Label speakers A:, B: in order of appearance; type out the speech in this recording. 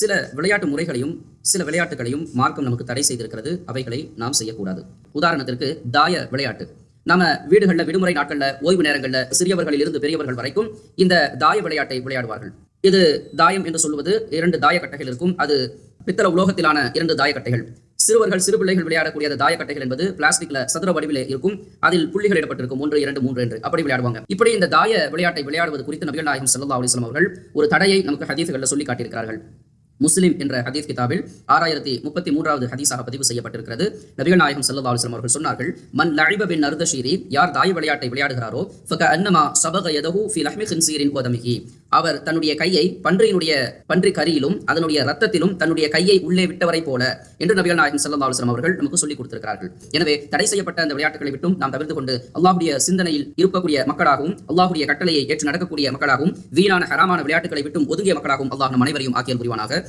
A: சில விளையாட்டு முறைகளையும் சில விளையாட்டுகளையும் மார்க்கம் நமக்கு தடை செய்திருக்கிறது. அவைகளை நாம் செய்யக்கூடாது. உதாரணத்திற்கு தாய விளையாட்டு. நம்ம வீடுகளில் விடுமுறை நாட்களில் ஓய்வு நேரங்களில் சிறியவர்களில் இருந்து பெரியவர்கள் வரைக்கும் இந்த தாய விளையாட்டை விளையாடுவார்கள். இது தாயம் என்று சொல்வது இரண்டு தாயக்கட்டைகள் இருக்கும். அது பித்தள உலோகத்திலான இரண்டு தாயக்கட்டைகள் சிறுவர்கள் சிறு பிள்ளைகள் விளையாடக்கூடிய அந்த தாயக்கட்டைகள் என்பது பிளாஸ்டிக்ல சதுர வடிவிலே இருக்கும். அதில் புள்ளிகள் இடப்பட்டிருக்கும். ஒன்று இரண்டு மூன்று என்று அப்படி விளையாடுவாங்க. இப்படி இந்த தாய விளையாட்டை விளையாடுவது குறித்து நபிகள் நாயகம் ஸல்லல்லாஹு அலிஸ்லாம் அவர்கள் ஒரு தடையை நமக்கு ஹதீஸ்களில் சொல்லி காட்டியிருக்கிறார்கள். முஸ்லிம் என்ற ஹதீஸ் கிதாபில் ஆறாயிரத்தி முப்பத்தி மூன்றாவது ஹதீஸாக பதிவு செய்யப்பட்டிருக்கிறது. நபிகள் நாயகம் ஸல்லல்லாஹு அலுவலம் அவர்கள் சொன்னார்கள் மண் லழிப பின் அர்தஷீரி யார் தாய் விளையாட்டை விளையாடுகிறாரோ ஃபக அன்னமா சபக எதகு ஃபி லஹ்மி ஹின்சீரின் கோதமிகி. அவர் தன்னுடைய கையை பன்றியினுடைய பன்றி கரியிலும் அதனுடைய ரத்தத்திலும் தன்னுடைய கையை உள்ளே விட்டவரை போல என்று நபிகள் நாயகம் ஸல்லல்லாஹு அலுவலம் அவர்கள் நமக்கு சொல்லிக் கொடுத்திருக்கிறார்கள். எனவே தடை செய்யப்பட்ட அந்த விளையாட்டுகளை விட்டும் நாம் தவிர்த்து கொண்டு அல்லாஹுடைய சிந்தனையில் இருக்கக்கூடிய மக்களாகவும் அல்லாஹுடைய கட்டளையை ஏற்று நடக்கக்கூடிய மக்களாகவும் வீணான ஹராமான விளையாட்டுகளை விட்டும் ஒதுங்கிய மக்களாகவும் அல்லாஹ் நம் அனைவரையும் ஆக்கியல் புரிவானாக.